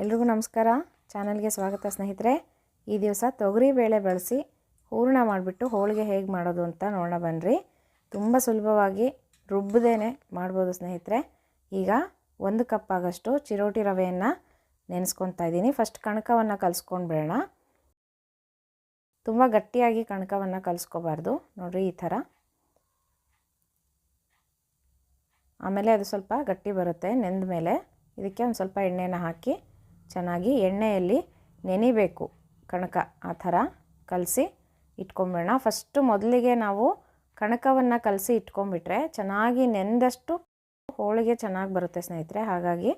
ಎಲ್ರಿಗೂ ನಮಸ್ಕಾರ. ಚಾನಲ್ಗೆ ಸ್ವಾಗತ ಸ್ನೇಹಿತರೆ. ಈ ದಿವಸ ತೊಗರಿ ಬೇಳೆ ಬಳಸಿ ಹೂರಣ ಮಾಡಿಬಿಟ್ಟು ಹೋಳಿಗೆ ಹೇಗೆ ಮಾಡೋದು ಅಂತ ನೋಡೋಣ ಬನ್ನಿರಿ ತುಂಬ ಸುಲಭವಾಗಿ ರುಬ್ಬದೇನೆ ಮಾಡ್ಬೋದು ಸ್ನೇಹಿತರೆ. ಈಗ ಒಂದು ಕಪ್ ಆಗಷ್ಟು ಚಿರೋಟಿ ರವೆಯನ್ನು ನೆನೆಸ್ಕೊತಾ ಇದ್ದೀನಿ. ಫಸ್ಟ್ ಕಣಕವನ್ನು ಕಲಿಸ್ಕೊಂಡು ಬಿಡೋಣ. ತುಂಬ ಗಟ್ಟಿಯಾಗಿ ಕಣಕವನ್ನು ಕಲಿಸ್ಕೋಬಾರ್ದು. ನೋಡಿರಿ ಈ ಥರ. ಆಮೇಲೆ ಅದು ಸ್ವಲ್ಪ ಗಟ್ಟಿ ಬರುತ್ತೆ. ನೆಂದ ಮೇಲೆ ಇದಕ್ಕೆ ಒಂದು ಸ್ವಲ್ಪ ಎಣ್ಣೆನ ಹಾಕಿ ಚೆನ್ನಾಗಿ ಎಣ್ಣೆಯಲ್ಲಿ ನೆನಿಬೇಕು. ಕಣಕ ಆ ಥರ ಕಲಸಿ ಇಟ್ಕೊಂಬಿಡೋಣ. ಫಸ್ಟು ಮೊದಲಿಗೆ ನಾವು ಕಣಕವನ್ನು ಕಲಸಿ ಇಟ್ಕೊಂಬಿಟ್ರೆ ಚೆನ್ನಾಗಿ ನೆಂದಷ್ಟು ಹೋಳಿಗೆ ಚೆನ್ನಾಗಿ ಬರುತ್ತೆ ಸ್ನೇಹಿತರೆ. ಹಾಗಾಗಿ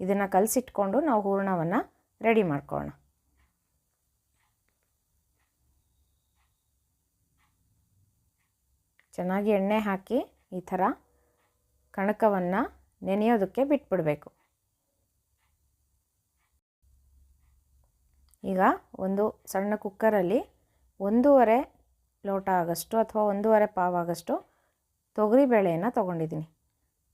ಇದನ್ನು ಕಲಸಿಟ್ಕೊಂಡು ನಾವು ಹೂರ್ಣವನ್ನು ರೆಡಿ ಮಾಡ್ಕೊಳ್ಳೋಣ. ಚೆನ್ನಾಗಿ ಎಣ್ಣೆ ಹಾಕಿ ಈ ಥರ ಕಣಕವನ್ನು ನೆನೆಯೋದಕ್ಕೆ ಬಿಟ್ಬಿಡಬೇಕು. ಈಗ ಒಂದು ಸಣ್ಣ ಕುಕ್ಕರಲ್ಲಿ ಒಂದೂವರೆ ಲೋಟ ಆಗಷ್ಟು ಅಥವಾ ಒಂದೂವರೆ ಪಾವ್ ಆಗಷ್ಟು ತೊಗರಿಬೇಳೆಯನ್ನು ತೊಗೊಂಡಿದ್ದೀನಿ.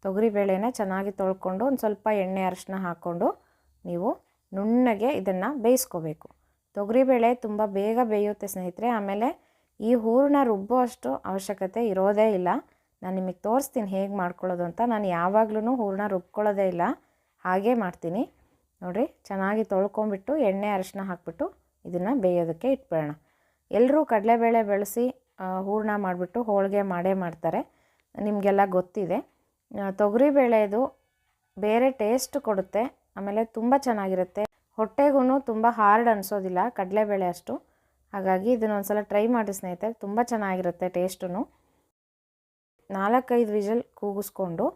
ತೊಗರಿಬೇಳೆನ ಚೆನ್ನಾಗಿ ತೊಳ್ಕೊಂಡು ಒಂದು ಸ್ವಲ್ಪ ಎಣ್ಣೆ ಅರಶಿನ ಹಾಕ್ಕೊಂಡು ನೀವು ನುಣ್ಣಗೆ ಇದನ್ನು ಬೇಯಿಸ್ಕೋಬೇಕು. ತೊಗರಿಬೇಳೆ ತುಂಬ ಬೇಗ ಬೇಯುತ್ತೆ ಸ್ನೇಹಿತರೆ, ಆಮೇಲೆ ಈ ಹೂರಣ ರುಬ್ಬೋ ಅಷ್ಟು ಅವಶ್ಯಕತೆ ಇರೋದೇ ಇಲ್ಲ. ನಾನು ನಿಮಗೆ ತೋರಿಸ್ತೀನಿ ಹೇಗೆ ಮಾಡ್ಕೊಳ್ಳೋದು ಅಂತ. ನಾನು ಯಾವಾಗಲೂ ಹೂರಣ ರುಬ್ಕೊಳ್ಳೋದೇ ಇಲ್ಲ. ಹಾಗೇ ಮಾಡ್ತೀನಿ. ನೋಡಿರಿ, ಚೆನ್ನಾಗಿ ತೊಳ್ಕೊಂಬಿಟ್ಟು ಎಣ್ಣೆ ಅರಶಿನ ಹಾಕ್ಬಿಟ್ಟು ಇದನ್ನು ಬೇಯೋದಕ್ಕೆ ಇಟ್ಬಿಡೋಣ. ಎಲ್ಲರೂ ಕಡಲೆಬೇಳೆ ಬೆಳೆಸಿ ಹೂರ್ಣ ಮಾಡಿಬಿಟ್ಟು ಹೋಳಿಗೆ ಮಾಡೇ ಮಾಡ್ತಾರೆ. ನಿಮಗೆಲ್ಲ ಗೊತ್ತಿದೆ. ತೊಗರಿಬೇಳೆದು ಬೇರೆ ಟೇಸ್ಟ್ ಕೊಡುತ್ತೆ, ಆಮೇಲೆ ತುಂಬ ಚೆನ್ನಾಗಿರುತ್ತೆ. ಹೊಟ್ಟೆಗೂ ತುಂಬ ಹಾರ್ಡ್ ಅನಿಸೋದಿಲ್ಲ, ಕಡಲೆಬೇಳೆ ಅಷ್ಟು. ಹಾಗಾಗಿ ಇದನ್ನೊಂದು ಸಲ ಟ್ರೈ ಮಾಡಿ ಸ್ನೇಹಿತರೆ, ತುಂಬ ಚೆನ್ನಾಗಿರುತ್ತೆ ಟೇಸ್ಟೂ ನಾಲ್ಕೈದು ವಿಜಲ್ ಕೂಗಿಸ್ಕೊಂಡು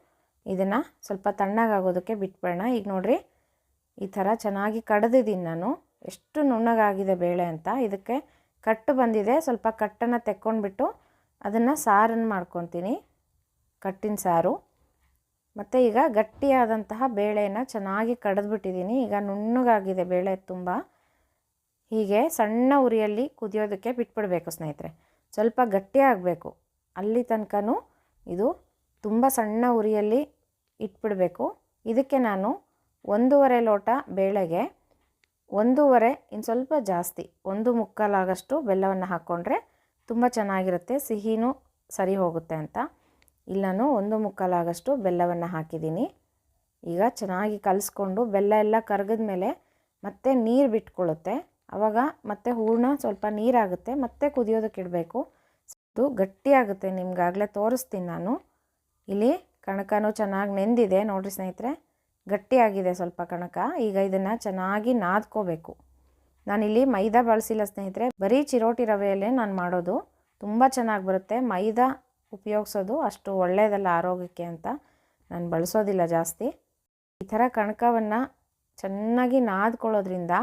ಇದನ್ನು ಸ್ವಲ್ಪ ತಣ್ಣಗಾಗೋದಕ್ಕೆ ಬಿಟ್ಬಿಡೋಣ. ಈಗ ನೋಡಿರಿ ಈ ಥರ ಚೆನ್ನಾಗಿ ಕಡ್ದಿದ್ದೀನಿ ನಾನು. ಎಷ್ಟು ನುಣ್ಣಗಾಗಿದೆ ಬೇಳೆ ಅಂತ. ಇದಕ್ಕೆ ಕಟ್ಟು ಬಂದಿದೆ. ಸ್ವಲ್ಪ ಕಟ್ಟನ್ನು ತೆಕ್ಕೊಂಡ್ಬಿಟ್ಟು ಅದನ್ನು ಸಾರನ್ನು ಮಾಡ್ಕೊತೀನಿ. ಕಟ್ಟಿನ ಸಾರು. ಮತ್ತು ಈಗ ಗಟ್ಟಿಯಾದಂತಹ ಬೇಳೆಯನ್ನು ಚೆನ್ನಾಗಿ ಕಡಿದ್ಬಿಟ್ಟಿದ್ದೀನಿ. ಈಗ ನುಣ್ಣಗಾಗಿದೆ ಬೇಳೆ ತುಂಬ. ಹೀಗೆ ಸಣ್ಣ ಉರಿಯಲ್ಲಿ ಕುದಿಯೋದಕ್ಕೆ ಬಿಟ್ಬಿಡಬೇಕು ಸ್ನೇಹಿತರೆ. ಸ್ವಲ್ಪ ಗಟ್ಟಿಯಾಗಬೇಕು ಅಲ್ಲಿ ತನಕನೂ ಇದು ತುಂಬ ಸಣ್ಣ ಉರಿಯಲ್ಲಿ ಇಟ್ಬಿಡಬೇಕು. ಇದಕ್ಕೆ ನಾನು ಒಂದೂವರೆ ಲೋಟ ಬೇಳೆಗೆ ಒಂದೂವರೆ ಇನ್ನು ಸ್ವಲ್ಪ ಜಾಸ್ತಿ, ಒಂದು ಮುಕ್ಕಾಲಾಗಷ್ಟು ಬೆಲ್ಲವನ್ನು ಹಾಕ್ಕೊಂಡ್ರೆ ತುಂಬ ಚೆನ್ನಾಗಿರುತ್ತೆ, ಸಿಹಿನೂ ಸರಿ ಹೋಗುತ್ತೆ ಅಂತ. ಇಲ್ಲನೂ ಒಂದು ಮುಕ್ಕಾಲಾಗಷ್ಟು ಬೆಲ್ಲವನ್ನು ಹಾಕಿದ್ದೀನಿ. ಈಗ ಚೆನ್ನಾಗಿ ಕಲಿಸ್ಕೊಂಡು ಬೆಲ್ಲ ಎಲ್ಲ ಕರಗಿದ ಮೇಲೆ ಮತ್ತೆ ನೀರು ಬಿಟ್ಕೊಳ್ಳುತ್ತೆ ಆವಾಗ ಮತ್ತೆ ಹೂರ್ಣ ಸ್ವಲ್ಪ ನೀರಾಗುತ್ತೆ, ಮತ್ತೆ ಕುದಿಯೋದಕ್ಕೆ ಇಡಬೇಕು. ಅದು ಗಟ್ಟಿಯಾಗುತ್ತೆ, ನಿಮ್ಗಾಗಲೇ ತೋರಿಸ್ತೀನಿ ನಾನು. ಇಲ್ಲಿ ಕಣಕನೂ ಚೆನ್ನಾಗಿ ನೆಂದಿದೆ, ನೋಡಿರಿ ಸ್ನೇಹಿತರೆ. ಗಟ್ಟಿಯಾಗಿದೆ ಸ್ವಲ್ಪ ಕಣಕ. ಈಗ ಇದನ್ನು ಚೆನ್ನಾಗಿ ನಾದ್ಕೋಬೇಕು. ನಾನಿಲ್ಲಿ ಮೈದಾ ಬಳಸಿಲ್ಲ ಸ್ನೇಹಿತರೆ, ಬರೀ ಚಿರೋಟಿ ರವೆಯಲ್ಲೇ ನಾನು ಮಾಡೋದು. ತುಂಬ ಚೆನ್ನಾಗಿ ಬರುತ್ತೆ. ಮೈದಾ ಉಪಯೋಗಿಸೋದು ಅಷ್ಟು ಒಳ್ಳೆಯದಲ್ಲ ಆರೋಗ್ಯಕ್ಕೆ ಅಂತ ನಾನು ಬಳಸೋದಿಲ್ಲ ಜಾಸ್ತಿ. ಈ ಥರ ಕಣಕವನ್ನು ಚೆನ್ನಾಗಿ ನಾದ್ಕೊಳ್ಳೋದ್ರಿಂದ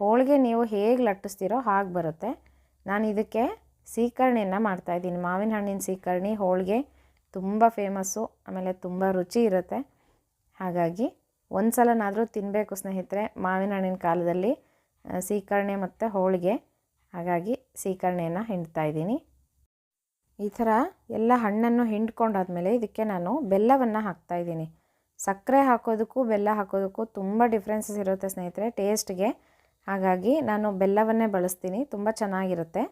ಹೋಳಿಗೆ ನೀವು ಹೇಗೆ ಲಟ್ಟಿಸ್ತೀರೋ ಹಾಗೆ ಬರುತ್ತೆ. ನಾನು ಇದಕ್ಕೆ ಸೀಕರಣೆಯನ್ನು ಮಾಡ್ತಾಯಿದ್ದೀನಿ ಮಾವಿನ ಹಣ್ಣಿನ ಸೀಕರಣೆ, ಹೋಳಿಗೆ ತುಂಬ ಫೇಮಸ್ಸು ಆಮೇಲೆ ತುಂಬ ರುಚಿ ಇರುತ್ತೆ. ಹಾಗಾಗಿ ಒಂದು ಸಲನಾದರೂ ತಿನ್ನಬೇಕು ಸ್ನೇಹಿತರೆ ಮಾವಿನ ಹಣ್ಣಿನ ಕಾಲದಲ್ಲಿ ಸೀಕರಣೆ ಮತ್ತು ಹೋಳಿಗೆ. ಹಾಗಾಗಿ ಸೀಕರಣೆಯನ್ನು ಹಿಂಡ್ತಾ ಇದ್ದೀನಿ. ಈ ಥರ ಎಲ್ಲ ಹಣ್ಣನ್ನು ಹಿಂಡ್ಕೊಂಡಾದಮೇಲೆ ಇದಕ್ಕೆ ನಾನು ಬೆಲ್ಲವನ್ನು ಹಾಕ್ತಾಯಿದ್ದೀನಿ ಸಕ್ಕರೆ ಹಾಕೋದಕ್ಕೂ ಬೆಲ್ಲ ಹಾಕೋದಕ್ಕೂ ತುಂಬ ಡಿಫ್ರೆನ್ಸಸ್ ಇರುತ್ತೆ ಸ್ನೇಹಿತರೆ ಟೇಸ್ಟ್ಗೆ ಹಾಗಾಗಿ ನಾನು ಬೆಲ್ಲವನ್ನೇ ಬಳಸ್ತೀನಿ, ತುಂಬ ಚೆನ್ನಾಗಿರುತ್ತೆ.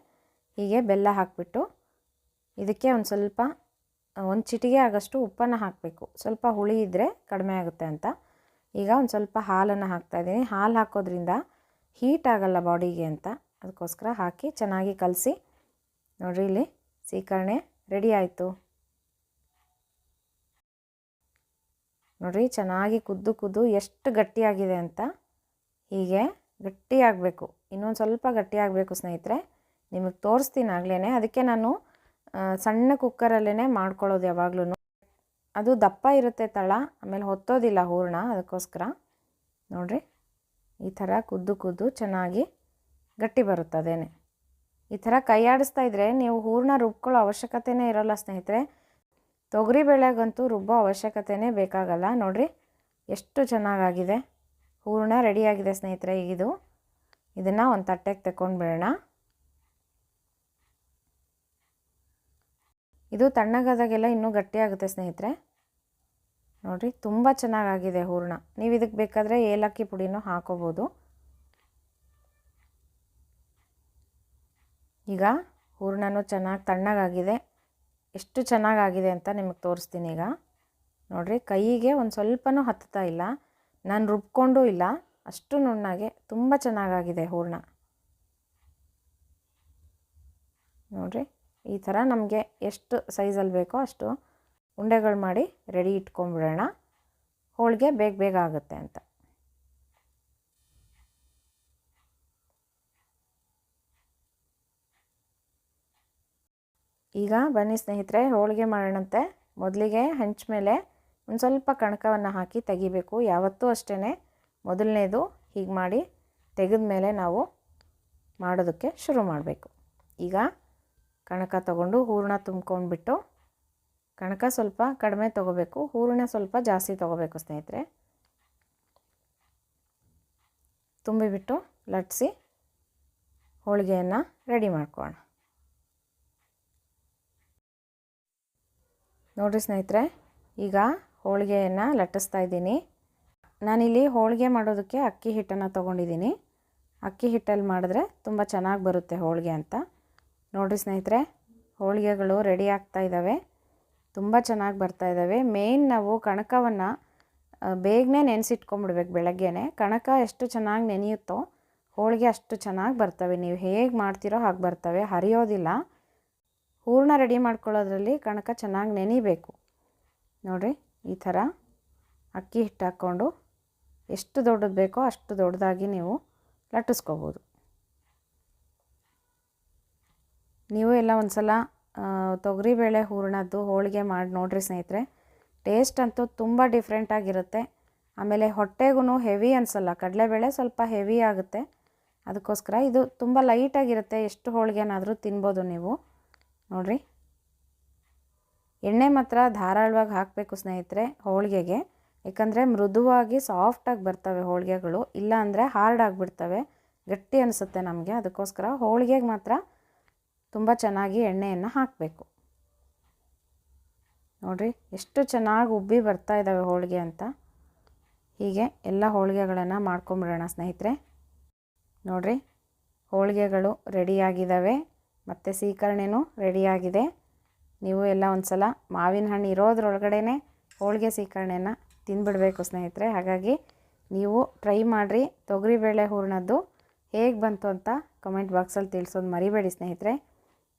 ಹೀಗೆ ಬೆಲ್ಲ ಹಾಕಿಬಿಟ್ಟು ಇದಕ್ಕೆ ಒಂದು ಸ್ವಲ್ಪ ಒಂದು ಚಿಟಿಗೆ ಆಗಷ್ಟು ಉಪ್ಪನ್ನು ಹಾಕಬೇಕು. ಸ್ವಲ್ಪ ಹುಳಿ ಇದ್ದರೆ ಕಡಿಮೆ ಆಗುತ್ತೆ ಅಂತ. ಈಗ ಒಂದು ಸ್ವಲ್ಪ ಹಾಲನ್ನು ಹಾಕ್ತಾಯಿದ್ದೀನಿ ಹಾಲು ಹಾಕೋದ್ರಿಂದ ಹೀಟ್ ಆಗಲ್ಲ ಬಾಡಿಗೆ ಅಂತ. ಅದಕ್ಕೋಸ್ಕರ ಹಾಕಿ ಚೆನ್ನಾಗಿ ಕಲಸಿ. ನೋಡಿರಿ ಇಲ್ಲಿ ಸೀಕರಣೆ ರೆಡಿ ಆಯಿತು. ನೋಡಿರಿ ಚೆನ್ನಾಗಿ ಕುದ್ದು ಕುದ್ದು ಎಷ್ಟು ಗಟ್ಟಿಯಾಗಿದೆ ಅಂತ. ಹೀಗೆ ಗಟ್ಟಿಯಾಗಬೇಕು. ಇನ್ನೊಂದು ಸ್ವಲ್ಪ ಗಟ್ಟಿಯಾಗಬೇಕು ಸ್ನೇಹಿತರೆ. ನಿಮಗೆ ತೋರಿಸ್ತೀನಿ ಆಗ್ಲೇ ಅದಕ್ಕೆ ನಾನು ಸಣ್ಣ ಕುಕ್ಕರಲ್ಲೇ ಮಾಡ್ಕೊಳ್ಳೋದು ಯಾವಾಗಲೂ ಅದು ದಪ್ಪ ಇರುತ್ತೆ ತಳ, ಆಮೇಲೆ ಹೊತ್ತೋದಿಲ್ಲ ಹೂರಣ ಅದಕ್ಕೋಸ್ಕರ. ನೋಡಿರಿ, ಈ ಥರ ಕುದ್ದು ಕುದ್ದು ಚೆನ್ನಾಗಿ ಗಟ್ಟಿ ಬರುತ್ತೆ ಅದೇನೆ. ಈ ಥರ ಕೈಯಾಡಿಸ್ತಾ ಇದ್ದರೆ ನೀವು ಹೂರಣ ರುಬ್ಕೊಳ್ಳೋ ಅವಶ್ಯಕತೆಯೇ ಇರೋಲ್ಲ ಸ್ನೇಹಿತರೆ. ತೊಗರಿ ಬೇಳೆಗಂತೂ ರುಬ್ಬೋ ಅವಶ್ಯಕತೆಯೇ ಬೇಕಾಗಲ್ಲ. ನೋಡಿರಿ, ಎಷ್ಟು ಚೆನ್ನಾಗಾಗಿದೆ. ಹೂರಣ ರೆಡಿಯಾಗಿದೆ ಸ್ನೇಹಿತರೆ ಇದು. ಇದನ್ನು ಒಂದು ತಟ್ಟೆಗೆ ತಗೊಂಡು ಇದು ತಣ್ಣಗಾದಾಗೆಲ್ಲ ಇನ್ನೂ ಗಟ್ಟಿಯಾಗುತ್ತೆ ಸ್ನೇಹಿತರೆ. ನೋಡಿರಿ, ತುಂಬ ಚೆನ್ನಾಗಾಗಿದೆ ಹೂರಣ. ನೀವು ಇದಕ್ಕೆ ಬೇಕಾದರೆ ಏಲಕ್ಕಿ ಪುಡಿನೂ ಹಾಕೋಬೋದು. ಈಗ ಹೂರಣನೂ ಚೆನ್ನಾಗಿ ತಣ್ಣಗಾಗಿದೆ. ಎಷ್ಟು ಚೆನ್ನಾಗಾಗಿದೆ ಅಂತ ನಿಮಗೆ ತೋರಿಸ್ತೀನಿ ಈಗ. ನೋಡಿರಿ, ಕೈಗೆ ಒಂದು ಸ್ವಲ್ಪನೂ ಹತ್ತುತ್ತಾ ಇಲ್ಲ. ನಾನು ರುಬ್ಕೊಂಡೂ ಇಲ್ಲ. ಅಷ್ಟು ನುಣ್ಣಗೆ ತುಂಬ ಚೆನ್ನಾಗಾಗಿದೆ ಹೂರಣ. ನೋಡಿರಿ ಈ ಥರ ನಮಗೆ ಎಷ್ಟು ಸೈಜಲ್ಲಿ ಬೇಕೋ ಅಷ್ಟು ಉಂಡೆಗಳು ಮಾಡಿ ರೆಡಿ ಇಟ್ಕೊಂಡ್ಬಿಡೋಣ. ಹೋಳಿಗೆ ಬೇಗ ಬೇಗ ಆಗುತ್ತೆ ಅಂತ. ಈಗ ಬನ್ನಿ ಸ್ನೇಹಿತರೆ, ಹೋಳಿಗೆ ಮಾಡೋಣಂತೆ. ಮೊದಲಿಗೆ ಹಂಚ ಮೇಲೆ ಒಂದು ಸ್ವಲ್ಪ ಕಣಕವನ್ನು ಹಾಕಿ ತೆಗಿಬೇಕು. ಯಾವತ್ತೂ ಅಷ್ಟೇ ಮೊದಲನೇದು ಹೀಗೆ ಮಾಡಿ ತೆಗೆದ ಮೇಲೆ ನಾವು ಮಾಡೋದಕ್ಕೆ ಶುರು ಮಾಡಬೇಕು. ಈಗ ಕಣಕ ತಗೊಂಡು ಹೂರಣ ತುಂಬ್ಕೊಂಡ್ಬಿಟ್ಟು ಕಣಕ ಸ್ವಲ್ಪ ಕಡಿಮೆ ತೊಗೋಬೇಕು. ಹೂರಣ ಸ್ವಲ್ಪ ಜಾಸ್ತಿ ತೊಗೋಬೇಕು ಸ್ನೇಹಿತರೆ. ತುಂಬಿಬಿಟ್ಟು ಲಟ್ಸಿ ಹೋಳಿಗೆಯನ್ನು ರೆಡಿ ಮಾಡ್ಕೊಳ್ಳೋಣ. ನೋಡಿರಿ ಸ್ನೇಹಿತರೆ, ಈಗ ಹೋಳಿಗೆಯನ್ನು ಲಟ್ಟಿಸ್ತಾ ಇದ್ದೀನಿ. ನಾನಿಲ್ಲಿ ಹೋಳಿಗೆ ಮಾಡೋದಕ್ಕೆ ಅಕ್ಕಿ ಹಿಟ್ಟನ್ನು ತೊಗೊಂಡಿದ್ದೀನಿ. ಅಕ್ಕಿ ಹಿಟ್ಟಲ್ಲಿ ಮಾಡಿದ್ರೆ ತುಂಬ ಚೆನ್ನಾಗಿ ಬರುತ್ತೆ ಹೋಳಿಗೆ ಅಂತ. ನೋಡಿರಿ ಸ್ನೇಹಿತರೆ, ಹೋಳಿಗೆಗಳು ರೆಡಿ ಆಗ್ತಾ ಇದ್ದಾವೆ ತುಂಬ ಚೆನ್ನಾಗಿ ಬರ್ತಾ ಇದ್ದಾವೆ ಮೇಯ್ನ್ ನಾವು ಕಣಕವನ್ನು ಬೇಗನೆ ನೆನೆಸಿಟ್ಕೊಂಬಿಡ್ಬೇಕು ಬೆಳಗ್ಗೆನೆ. ಕಣಕ ಎಷ್ಟು ಚೆನ್ನಾಗಿ ನೆನೆಯುತ್ತೋ, ಹೋಳಿಗೆ ಅಷ್ಟು ಚೆನ್ನಾಗಿ ಬರ್ತವೆ. ನೀವು ಹೇಗೆ ಮಾಡ್ತೀರೋ ಹಾಗೆ ಬರ್ತವೆ. ಹರಿಯೋದಿಲ್ಲ. ಹೂರಣ ರೆಡಿ ಮಾಡ್ಕೊಳ್ಳೋದ್ರಲ್ಲಿ ಕಣಕ ಚೆನ್ನಾಗಿ ನೆನಿಬೇಕು. ನೋಡಿರಿ, ಈ ಥರ ಅಕ್ಕಿ ಹಿಟ್ಟು ಹಾಕ್ಕೊಂಡು, ಎಷ್ಟು ದೊಡ್ಡದು ಬೇಕೋ ಅಷ್ಟು ದೊಡ್ಡದಾಗಿ ನೀವು ಲಟ್ಟಿಸ್ಕೋಬೋದು. ನೀವು ಎಲ್ಲ ಒಂದು ಸಲ ತೊಗರಿಬೇಳೆ ಹೂರಣದ್ದು ಹೋಳಿಗೆ ಮಾಡಿ ನೋಡಿರಿ ಸ್ನೇಹಿತರೆ. ಟೇಸ್ಟ್ ಅಂತೂ ತುಂಬ ಡಿಫ್ರೆಂಟಾಗಿರುತ್ತೆ ಆಮೇಲೆ ಹೊಟ್ಟೆಗೂ ಹೆವಿ ಅನಿಸಲ್ಲ. ಕಡಲೆಬೇಳೆ ಸ್ವಲ್ಪ ಹೆವಿ ಆಗುತ್ತೆ. ಅದಕ್ಕೋಸ್ಕರ ಇದು ತುಂಬ ಲೈಟಾಗಿರುತ್ತೆ ಎಷ್ಟು ಹೋಳಿಗೆನಾದರೂ ತಿನ್ಬೋದು ನೀವು. ನೋಡಿರಿ. ಎಣ್ಣೆ ಮಾತ್ರ ಧಾರಾಳವಾಗಿ ಹಾಕಬೇಕು ಸ್ನೇಹಿತರೆ ಹೋಳಿಗೆಗೆ. ಯಾಕಂದರೆ ಮೃದುವಾಗಿ ಸಾಫ್ಟಾಗಿ ಬರ್ತವೆ ಹೋಳಿಗೆಗಳು. ಇಲ್ಲ ಅಂದರೆ ಹಾರ್ಡ್ ಆಗಿಬಿಡ್ತವೆ. ಗಟ್ಟಿ ಅನಿಸುತ್ತೆ ನಮಗೆ. ಅದಕ್ಕೋಸ್ಕರ ಹೋಳಿಗೆಗೆ ಮಾತ್ರ ತುಂಬ ಚೆನ್ನಾಗಿ ಎಣ್ಣೆಯನ್ನು ಹಾಕಬೇಕು. ನೋಡಿರಿ, ಎಷ್ಟು ಚೆನ್ನಾಗಿ ಉಬ್ಬಿ ಬರ್ತಾ ಇದ್ದಾವೆ ಹೋಳಿಗೆ ಅಂತ. ಹೀಗೆ ಎಲ್ಲ ಹೋಳಿಗೆಗಳನ್ನು ಮಾಡ್ಕೊಂಬಿಡೋಣ ಸ್ನೇಹಿತರೆ. ನೋಡಿರಿ, ಹೋಳಿಗೆಗಳು ರೆಡಿಯಾಗಿದ್ದಾವೆ, ಮತ್ತು ಸೀಕರಣೆನೂ ರೆಡಿಯಾಗಿದೆ. ನೀವು ಎಲ್ಲ ಒಂದು ಸಲ ಮಾವಿನ ಹಣ್ಣು ಇರೋದ್ರೊಳಗಡೆ ಹೋಳಿಗೆ ಸೀಕರಣೆಯನ್ನು ತಿಂದುಬಿಡಬೇಕು ಸ್ನೇಹಿತರೆ. ಹಾಗಾಗಿ ನೀವು ಟ್ರೈ ಮಾಡಿರಿ, ತೊಗರಿಬೇಳೆ ಹೂರಣದ್ದು ಹೇಗೆ ಬಂತು ಅಂತ ಕಮೆಂಟ್ ಬಾಕ್ಸಲ್ಲಿ ತಿಳಿಸೋದು ಮರಿಬೇಡಿ ಸ್ನೇಹಿತರೆ.